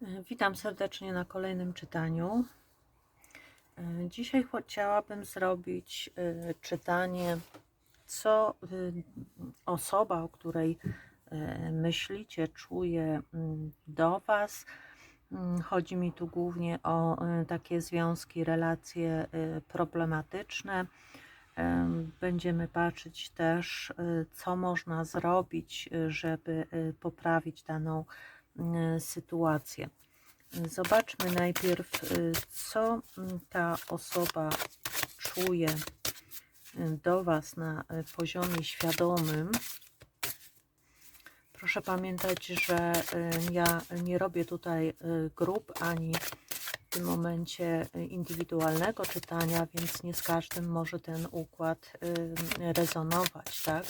Witam serdecznie na kolejnym czytaniu. E, Dzisiaj chciałabym zrobić e, czytanie, co y, osoba, o której e, myślicie, czuje mm, do Was. Mm, Chodzi mi tu głównie o e, takie związki, relacje e, problematyczne. E, Będziemy patrzeć też, e, co można zrobić, e, żeby e, poprawić daną e, sytuację. Zobaczmy najpierw, y, co mm, ta osoba czuje y, do Was na poziomie świadomym. Proszę pamiętać, że ja nie robię tutaj grup ani w tym momencie indywidualnego czytania, więc nie z każdym może ten układ rezonować, tak?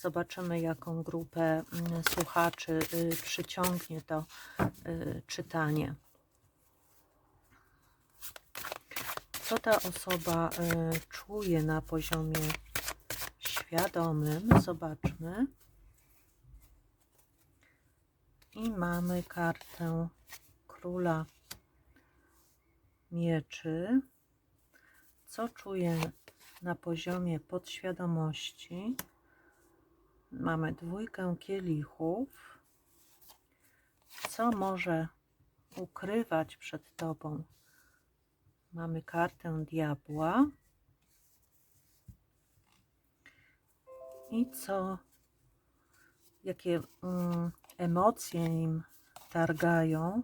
Zobaczymy, jaką grupę mm, słuchaczy y, przyciągnie to y, czytanie. Co ta osoba y, czuje na poziomie świadomym? Zobaczmy. I mamy kartę króla mieczy. Co czuje na poziomie podświadomości? Mamy dwójkę kielichów. Co może ukrywać przed tobą? Mamy kartę diabła. I co, jakie mm, emocje nim targają?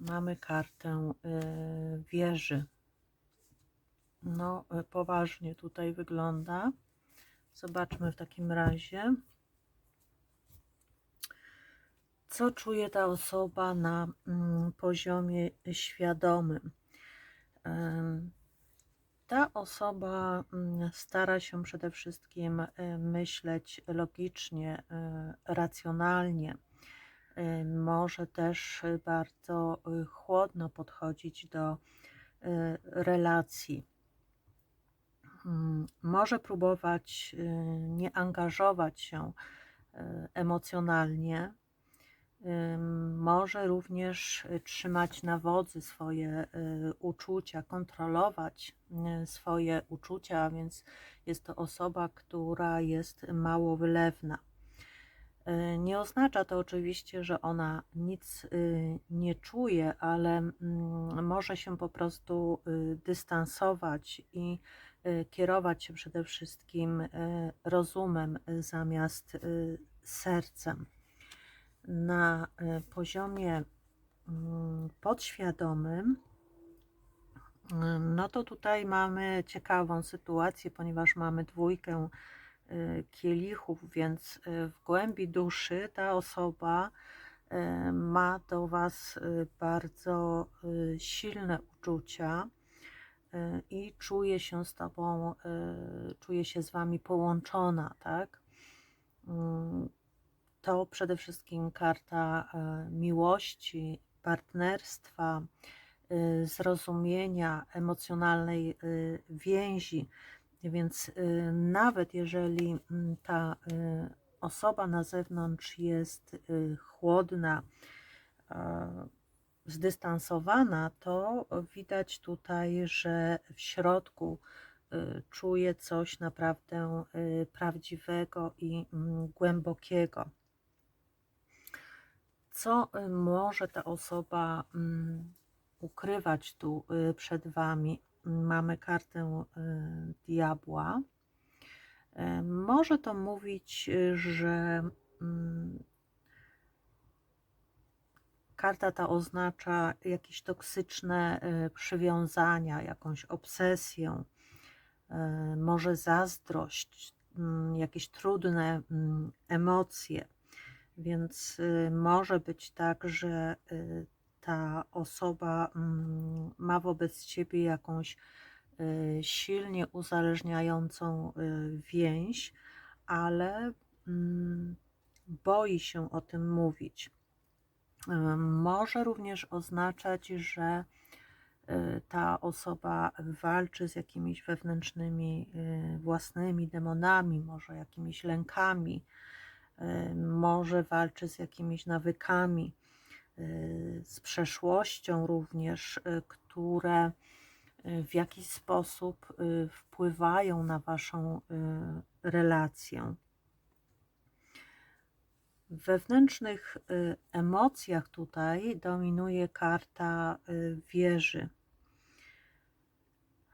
Mamy kartę y, wieży. No, y, poważnie tutaj wygląda. Zobaczmy w takim razie, co czuje ta osoba na mm, poziomie świadomym. Ta osoba mm, stara się przede wszystkim y, myśleć logicznie, y, racjonalnie. Y, Może też bardzo chłodno podchodzić do relacji może próbować y, nie angażować się y, emocjonalnie, Ym, może również y, trzymać na wodzy swoje y, uczucia, kontrolować y, swoje uczucia, a więc jest to osoba, która jest mało wylewna. Y, Nie oznacza to oczywiście, że ona nic y, nie czuje, ale mm, może się po prostu y, dystansować i y, kierować się przede wszystkim y, rozumem y, zamiast y, sercem. Na y, poziomie mm, podświadomym, y, no to tutaj mamy ciekawą sytuację, ponieważ mamy dwójkę y, kielichów, więc y, w głębi duszy ta osoba y, ma do Was y, bardzo y, silne uczucia y, i czuje się z Tobą, y, czuje się z Wami połączona, tak? Mm, To przede wszystkim karta y, miłości, partnerstwa, y, zrozumienia, emocjonalnej y, więzi. Więc y, nawet jeżeli mm, ta y, osoba na zewnątrz jest y, chłodna, zdystansowana, to widać tutaj, że w środku y, czuje coś naprawdę y, prawdziwego i mm, głębokiego. Co y, może ta osoba mm, ukrywać tu przed Wami? Mamy kartę diabła. Może to mówić, że mm, karta ta oznacza jakieś toksyczne y, przywiązania, jakąś obsesję, y, może zazdrość, mm, jakieś trudne mm, emocje. Więc y, może być tak, że ta osoba mm, ma wobec ciebie jakąś silnie uzależniającą więź, ale boi się o tym mówić. Może również oznaczać, że y, ta osoba walczy z jakimiś wewnętrznymi y, własnymi demonami, może jakimiś lękami, y, może walczy z jakimiś nawykami. z przeszłością również, które w jakiś sposób wpływają na Waszą relację. Wewnętrznych y, emocjach tutaj dominuje karta y, wieży.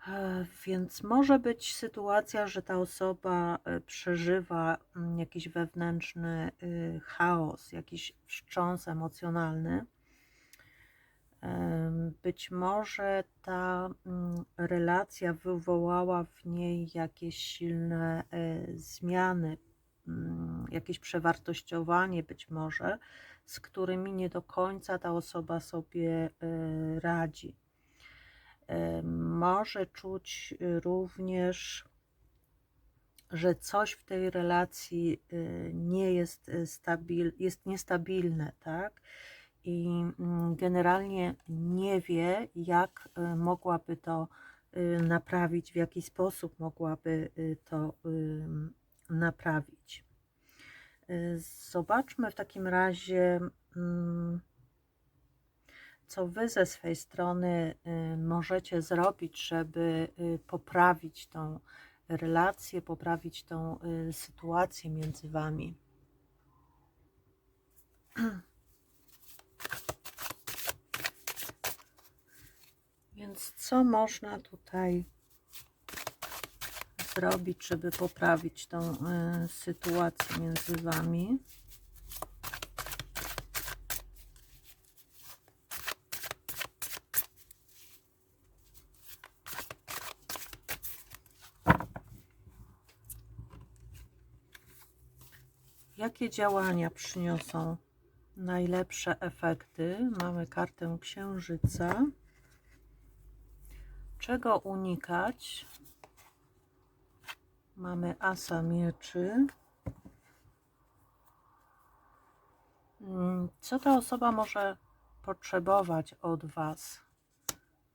E, Więc może być sytuacja, że ta osoba e, przeżywa mm, jakiś wewnętrzny y, chaos, jakiś wstrząs emocjonalny. Em, Być może ta mm, relacja wywołała w niej jakieś silne zmiany, jakieś przewartościowanie, być może, z którymi nie do końca ta osoba sobie e, radzi. E, Może czuć y, również, że coś w tej relacji y, nie jest y, stabil, jest niestabilne, tak? I mm, generalnie nie wie, jak y, mogłaby to y, naprawić, w jaki sposób mogłaby y, to naprawić. Y, Zobaczmy w takim razie, mm, co Wy ze swej strony y, możecie zrobić, żeby y, poprawić tą relację, poprawić tą sytuację między Wami. Więc co można tutaj zrobić, żeby poprawić tą y, sytuację między Wami? Jakie działania przyniosą najlepsze efekty? Mamy kartę Księżyca. Czego unikać? Mamy Asa Mieczy. Mm, Co ta osoba może potrzebować od Was?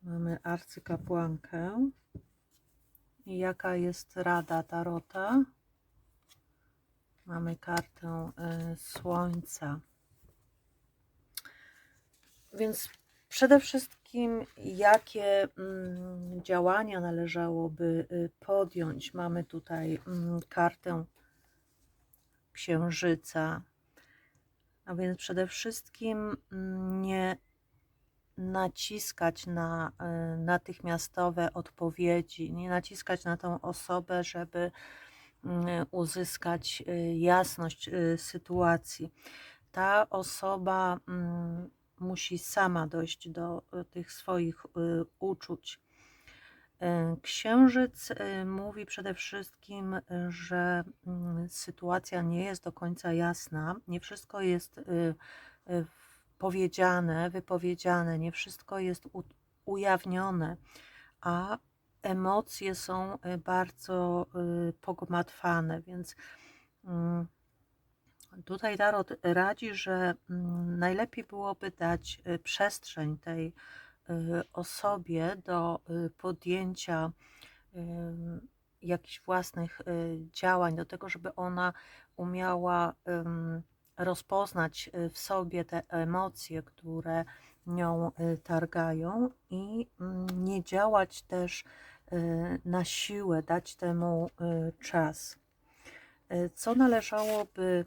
Mamy arcykapłankę. I jaka jest rada Tarota? Mamy kartę y, Słońca. Więc przede wszystkim, jakie mm, działania należałoby y, podjąć? Mamy tutaj mm, kartę Księżyca. A więc przede wszystkim mm, nie naciskać na y, natychmiastowe odpowiedzi, nie naciskać na tą osobę, żeby uzyskać y, jasność sytuacji. Ta osoba musi sama dojść do y, tych swoich y, uczuć. Y, Księżyc mówi przede wszystkim, że mm, sytuacja nie jest do końca jasna, nie wszystko jest powiedziane, wypowiedziane, nie wszystko jest ujawnione, a emocje są bardzo pogmatwane, więc mm, tutaj Tarot radzi, że mm, najlepiej byłoby dać y, przestrzeń tej y, osobie do y, podjęcia jakichś własnych działań, do tego, żeby ona umiała rozpoznać w sobie te emocje, które nią targają i mm, nie działać też na siłę, dać temu czas. Co należałoby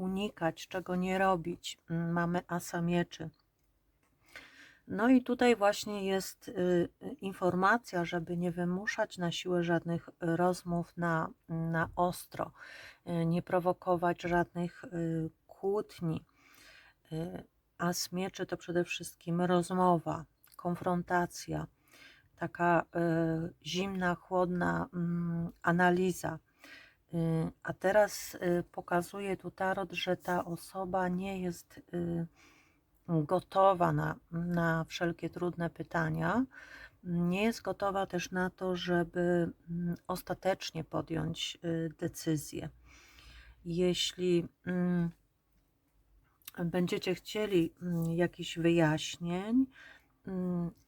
unikać, czego nie robić? Mm, Mamy asa mieczy. No i tutaj właśnie jest y, informacja, żeby nie wymuszać na siłę żadnych y, rozmów na, na ostro, y, nie prowokować żadnych kłótni. Y, As mieczy to przede wszystkim rozmowa, konfrontacja, taka zimna, chłodna mm, analiza. Y, A teraz y, pokazuje tu tarot, że ta osoba nie jest y, gotowa na, na wszelkie trudne pytania. Nie jest gotowa też na to, żeby mm, ostatecznie podjąć decyzję. Jeśli mm, będziecie chcieli mm, jakichś wyjaśnień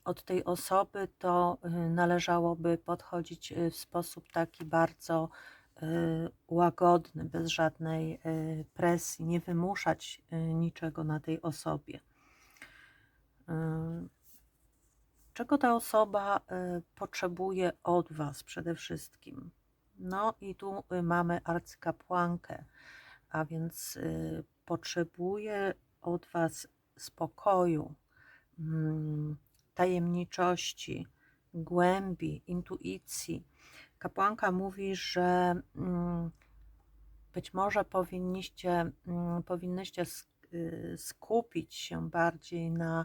od tej osoby, to należałoby podchodzić w sposób taki bardzo łagodny, bez żadnej presji, nie wymuszać niczego na tej osobie. Czego ta osoba potrzebuje od Was przede wszystkim? No i tu mamy arcykapłankę, a więc potrzebuje od Was spokoju, mm, tajemniczości, głębi, intuicji. Kapłanka mówi, że mm, być może powinniście, mm, powinnyście y, skupić się bardziej na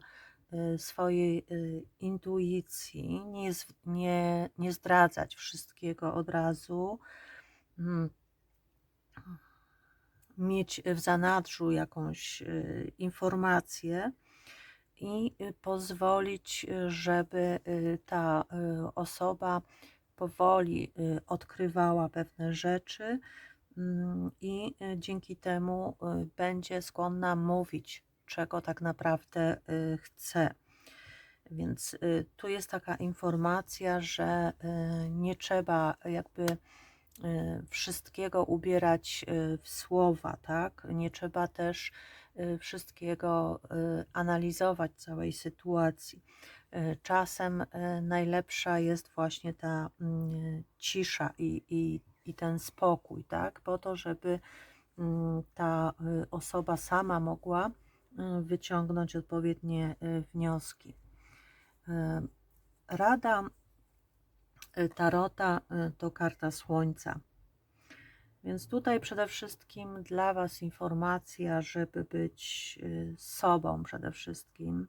y, swojej y, intuicji, nie, nie, nie zdradzać wszystkiego od razu, mm, mieć w zanadrzu jakąś informację, i pozwolić, żeby ta osoba powoli odkrywała pewne rzeczy mm, i dzięki temu będzie skłonna mówić, czego tak naprawdę chce. Więc tu jest taka informacja, że nie trzeba jakby wszystkiego ubierać w słowa, tak? Nie trzeba też Y, wszystkiego y, analizować, całej sytuacji. Y, czasem najlepsza jest właśnie ta mm, cisza i, i, i ten spokój, tak? Po to, żeby mm, ta osoba sama mogła wyciągnąć odpowiednie wnioski. Rada Tarota to karta Słońca. Więc tutaj przede wszystkim dla Was informacja, żeby być y, sobą przede wszystkim,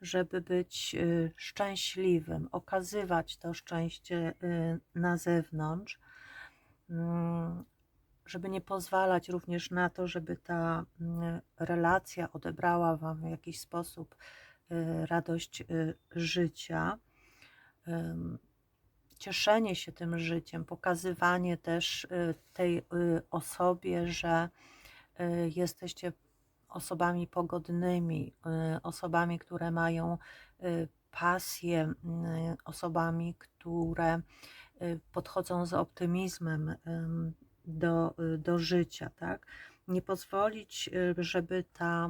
żeby być y, szczęśliwym, okazywać to szczęście y, na zewnątrz, mm, żeby nie pozwalać również na to, żeby ta mm, relacja odebrała Wam w jakiś sposób radość życia cieszenie się tym życiem, pokazywanie też y, tej y, osobie, że y, jesteście osobami pogodnymi, osobami, które mają pasję, osobami, które podchodzą z optymizmem do, do życia, tak? Nie pozwolić, żeby ta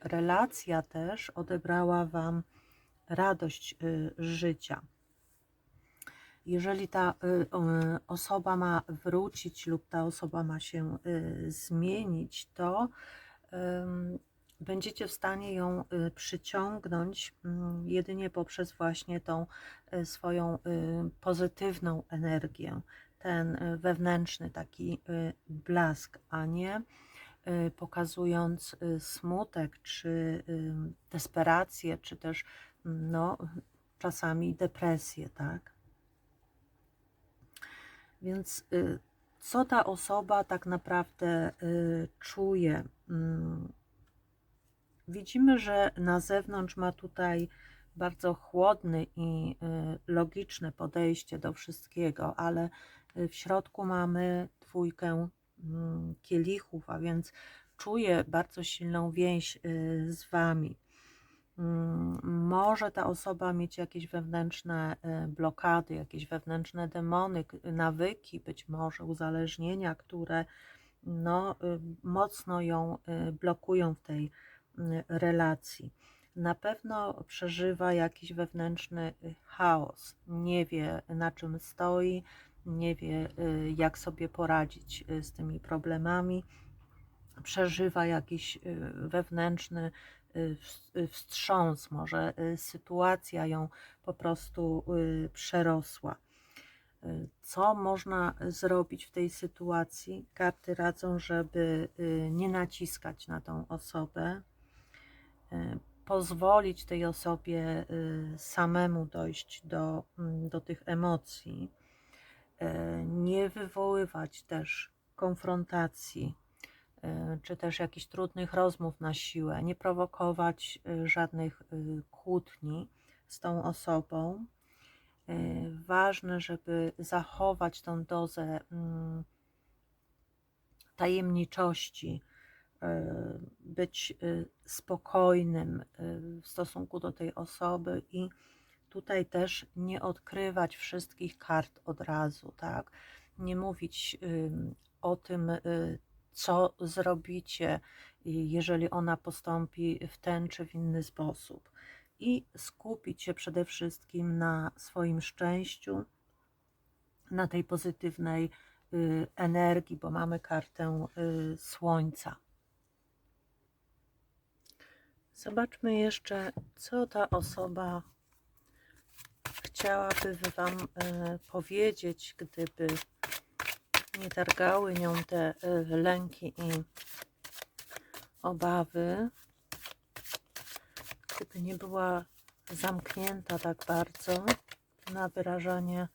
relacja też odebrała Wam radość życia. Jeżeli ta y, osoba ma wrócić lub ta osoba ma się y, zmienić, to będziecie w stanie ją y, przyciągnąć mm, jedynie poprzez właśnie tą swoją pozytywną energię, ten wewnętrzny taki blask, a nie pokazując smutek, czy desperację, czy też no, czasami depresję, tak? Więc y, co ta osoba tak naprawdę y, czuje? Mm, widzimy, że na zewnątrz ma tutaj bardzo chłodne i y, logiczne podejście do wszystkiego, ale w środku mamy dwójkę mm, kielichów, a więc czuje bardzo silną więź z Wami. Mm, może ta osoba mieć jakieś wewnętrzne e, blokady, jakieś wewnętrzne demony, nawyki, być może uzależnienia, które no, y, mocno ją y, blokują w tej y, relacji. Na pewno przeżywa jakiś wewnętrzny chaos, nie wie na czym stoi, nie wie jak sobie poradzić z tymi problemami, przeżywa jakiś wewnętrzny Y, wstrząs, może y, sytuacja ją po prostu y, przerosła. Co można zrobić w tej sytuacji? Karty radzą, żeby nie naciskać na tą osobę, pozwolić tej osobie samemu dojść do, mm, do tych emocji, nie wywoływać też konfrontacji Y, czy też jakichś trudnych rozmów na siłę, nie prowokować y, żadnych y, kłótni z tą osobą. Ważne, żeby zachować tą dozę mm, tajemniczości, być spokojnym w stosunku do tej osoby i tutaj też nie odkrywać wszystkich kart od razu, tak? nie mówić o tym, y, co zrobicie, y, jeżeli ona postąpi w ten czy w inny sposób. I skupić się przede wszystkim na swoim szczęściu, na tej pozytywnej y, energii, bo mamy kartę y, Słońca. Zobaczmy jeszcze, co ta osoba chciałaby Wam powiedzieć, gdyby nie targały nią te y, lęki i obawy, gdyby nie była zamknięta tak bardzo na wyrażanie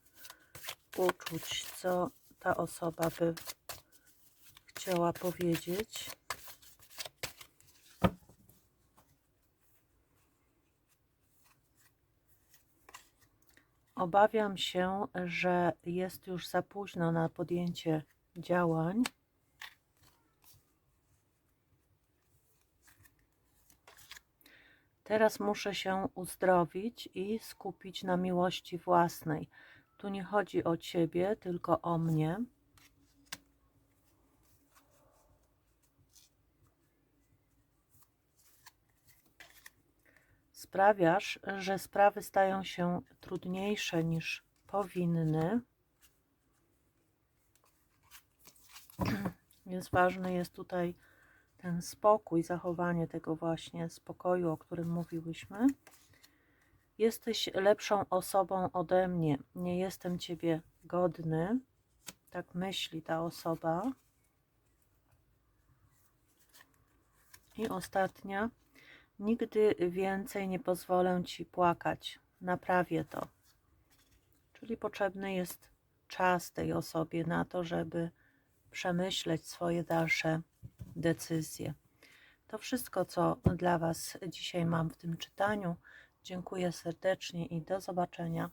uczuć, co ta osoba by chciała powiedzieć. Obawiam się, że jest już za późno na podjęcie działań. Teraz muszę się uzdrowić i skupić na miłości własnej. Tu nie chodzi o ciebie, tylko o mnie. Sprawiasz, że sprawy stają się trudniejsze niż powinny. Więc ważny jest tutaj ten spokój, zachowanie tego właśnie spokoju, o którym mówiłyśmy. Jesteś lepszą osobą ode mnie. Nie jestem ciebie godny. Tak myśli ta osoba. I ostatnia. Nigdy więcej nie pozwolę ci płakać. Naprawię to. Czyli potrzebny jest czas tej osobie na to, żeby przemyśleć swoje dalsze decyzje. To wszystko, co dla Was dzisiaj mam w tym czytaniu. Dziękuję serdecznie i do zobaczenia.